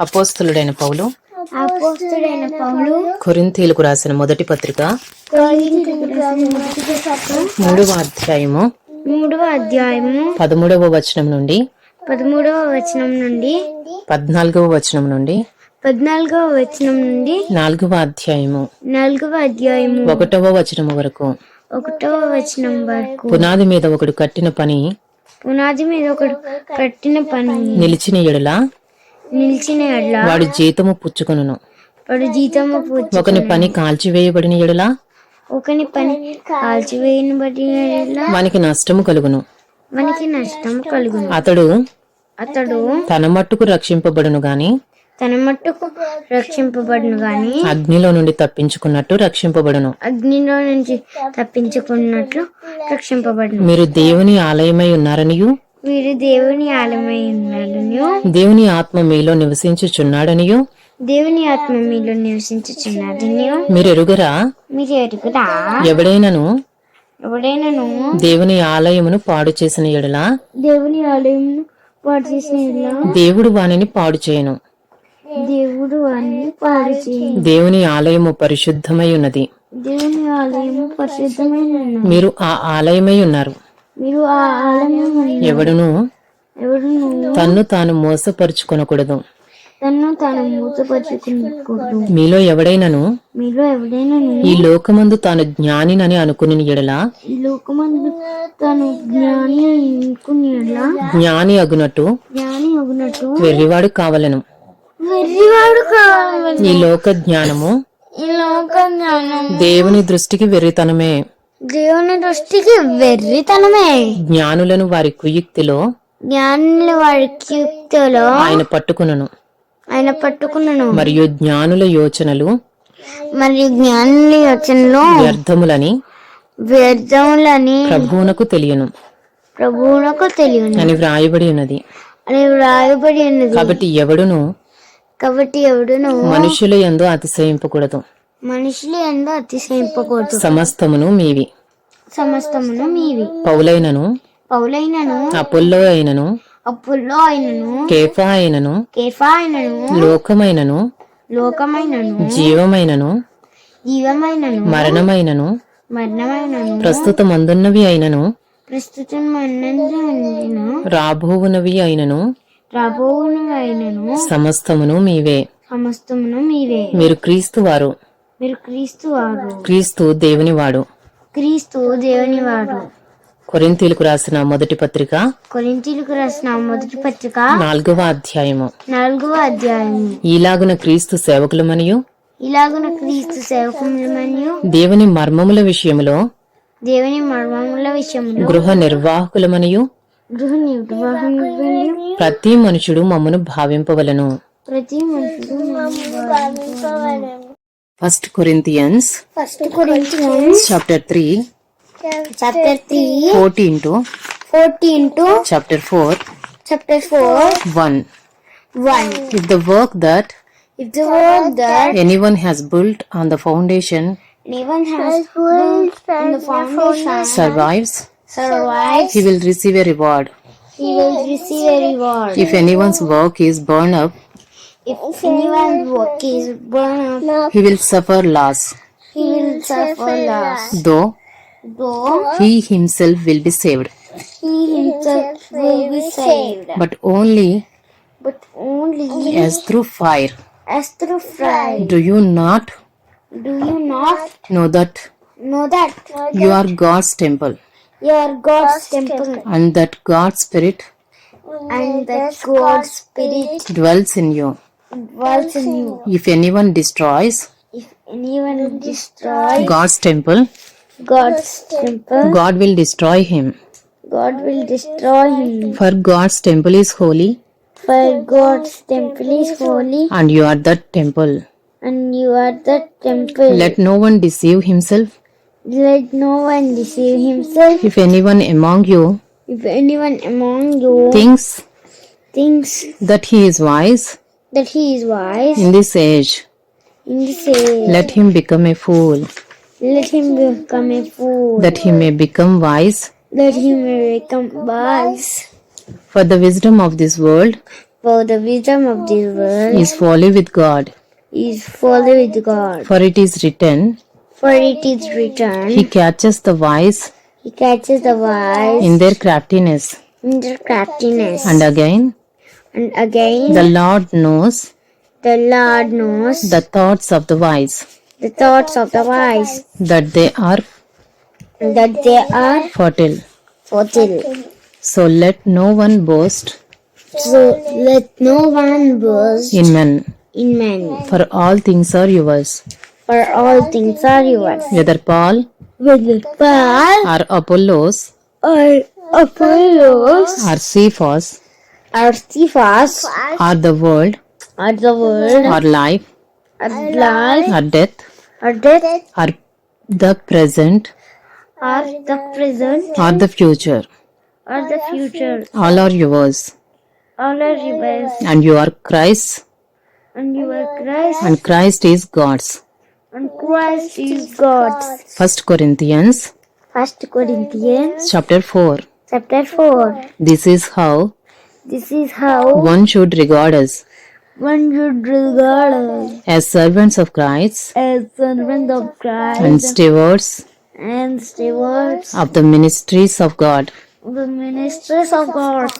అపోస్తులుడైన పౌలు. అపోస్తుడైన పౌలు. కొరింథీలకు రాసిన మొదటి పత్రిక. కొరింథీయులకు రాసిన మొదటి పత్రిక. మూడవ అధ్యాయము. మూడవ అధ్యాయము. పదమూడవ వచనం నుండి. పదమూడవ వచనం నుండి. పద్నాలుగవ వచనం నుండి. పద్నాలుగవ వచనం నుండి. నాలుగవ అధ్యాయము. నాలుగవ అధ్యాయము. ఒకటవ వచనం వరకు. ఒకటవ వచనం వరకు. పునాది మీద ఒకడు కట్టిన పని. పునాది మీద ఒకడు కట్టిన పని. నిలిచిన ఎడల నిలిచిన ఎడ్ల వాడు జీతము పుచ్చుకొనును. వాడు జీతము పూచి ఒకని పని కాల్చివేయబడిన ఎడల? ఒకని పని కాల్చివేయని బట్టి ఎడల? వానికి నష్టము కలుగును. మనకి నష్టం కలుగును. అతడు అతడు తన మట్టుకు రక్షింపబడును గాని తన మట్టుకు రక్షింపబడును గాని అగ్నిలో నుండి తప్పించుకున్నట్టు రక్షింపబడును. అగ్నిలో నుంచి తప్పించుకున్నట్లు రక్షింపబడును. మీరు దేవుని ఆలయమై ఉన్నారనియు? వీరు దేవుని ఆలమై ఉన్నాడనియు దేవుని ఆత్మ మీలో నివసించుచున్నాడనియు. దేవుని ఆత్మ మీలో నివసించుచున్నదనియు మీరు ఎరుగరా? మీరు ఎరుగురా? ఎవడైనను? ఎవడైనాను? దేవుని ఆలయమును పాడు చేసిన ఎడల? దేవుని ఆలయం పాడు చేసిన యెడల దేవుడు వానిని పాడు చేయను. దేవుడు వారిని పాడు చేయి దేవుని ఆలయము పరిశుద్ధమై ఉన్నది. దేవుని ఆలయం పరిశుద్ధమైన ఉన్నది. మీరు ఆ ఆలయమై ఉన్నారు. ఎవడును ఎవరును తన్ను తాను మోసపరుచుకొనకూడదు. తన్ను తాను మూతపరుచుకునకూడదు మీలో ఎవడైనను మీలో ఎవడైనాను ఈ లోకమందు తాను జ్ఞానినని అనుకుని ఎడల ఈ లోకమందు తాను జ్ఞాని అనుకునేలా జ్ఞాని అగునట్టు జ్ఞాని అగునట్టు వెర్రివాడు కావలను. వెర్రివాడు ఈ లోక జ్ఞానము ఈ లోక జ్ఞానం దేవుని దృష్టికి వెర్రితనమే. దేవుని దృష్టికి వెర్రితనమే. జ్ఞానులను వారి కుయుక్తిలో జ్ఞానుల వారికి యుక్తిలో ఆయన పట్టుకునను. ఆయన పట్టుకున్నాను మరియు జ్ఞానుల యోచనలు మరియు జ్ఞానుల యోచనలో వ్యర్థములని వ్యర్థములని ప్రభువునకు తెలియను. ప్రభువునకు తెలియను. అని వ్రాయబడి ఉన్నది. అని వ్రాయబడి ఉన్నది. కాబట్టి ఎవడును కాబట్టి ఎవడును మనుషుల యందు అతిశయింపకూడదు. మనుషులు ఎందు అతిశయింపకూడదు. సమస్తమును మీవి. సమస్తమును మీవి. పౌలైనను. పౌలైనను. అపుల్లో అయినను. అప్పుల్లో అయినను. కేఫా అయినను. కేఫా అయినను. లోకమైనను. లోకమైనను. జీవమైనను. జీవమైనను. మరణమైనను. మరణమైనను. ప్రస్తుతమందున్నవి అయినను. ప్రస్తుతం రాబోవునవి అయినను. రాబోవును అయినను. సమస్తమును మీవే. సమస్తమును మీవే. మీరు క్రీస్తు వారు మీరు క్రీస్తు వారు. క్రీస్తు దేవుని వాడు. క్రీస్తు దేవుని వారు. కొరింతీలకు రాసిన మొదటి పత్రిక కొరింతీలకు రాసిన మొదటి పత్రిక నాలుగవ అధ్యాయము. నాలుగవ అధ్యాయం ఈలాగున క్రీస్తు సేవకులమనియు? ఇలాగున క్రీస్తు సేవకులమనియు? దేవుని మర్మముల విషయములో? దేవుని మర్మముల విషయంలో గృహ నిర్వాహకులమనియు? గృహ నిర్వహణ ప్రతి మనుషుడు మమ్మను భావింపవలను. ప్రతి మనుషుడు First Corinthians, First Corinthians chapter 3, chapter 3, 14 to 14 to chapter 4, chapter 4, 1. 1. If the work that If the work that anyone has built on the foundation anyone has built on the foundation survives, survives, he will receive a reward. he will receive a reward. If anyone's work is burned up, if anyone's work is burned up, he will suffer loss, he will suffer loss. though Though he himself will be saved, he himself will be saved, but only but only as through fire. as through fire. Do you not Do you not know that know that you are God's temple you are God's temple and that God's Spirit and that God's Spirit dwells in you? Dwells in you? If anyone destroys If anyone destroys God's temple, God's temple, God will destroy him. God will destroy him. For God's temple is holy, For God's temple is holy, and you are that temple. and you are the temple. Let no one deceive himself. Let no one deceive himself. If anyone among you If anyone among you thinks thinks that he is wise that he is wise in this age, in this age, let him become a fool, let him become a fool, that he may become wise. that he may become wise. For the wisdom of this world For the wisdom of this world is folly with God. is folly with God. For it is written, For it is written, He catches the wise He catches the wise in their craftiness. in their craftiness. And again, And again, the Lord knows the Lord knows the thoughts of the wise, the thoughts of the wise, that they are that they are fertile. fertile. So let no one boast So let no one boast in men, in men, for all things are yours. for all things are yours. Whether Paul Whether Paul or Apollos or Apollos or Cephas or Cephas or the world are the world or life or life or death or death or the present or the present or the future, or the future. all are yours. All are yours. And you are Christ's, And you are Christ. and Christ is God's. And Christ is God's. First Corinthians First Corinthians chapter 4. chapter 4. This is how This is how one should regard us one should regard us as servants of Christ as servants of Christ and stewards and stewards of the ministries of God. the ministries of God.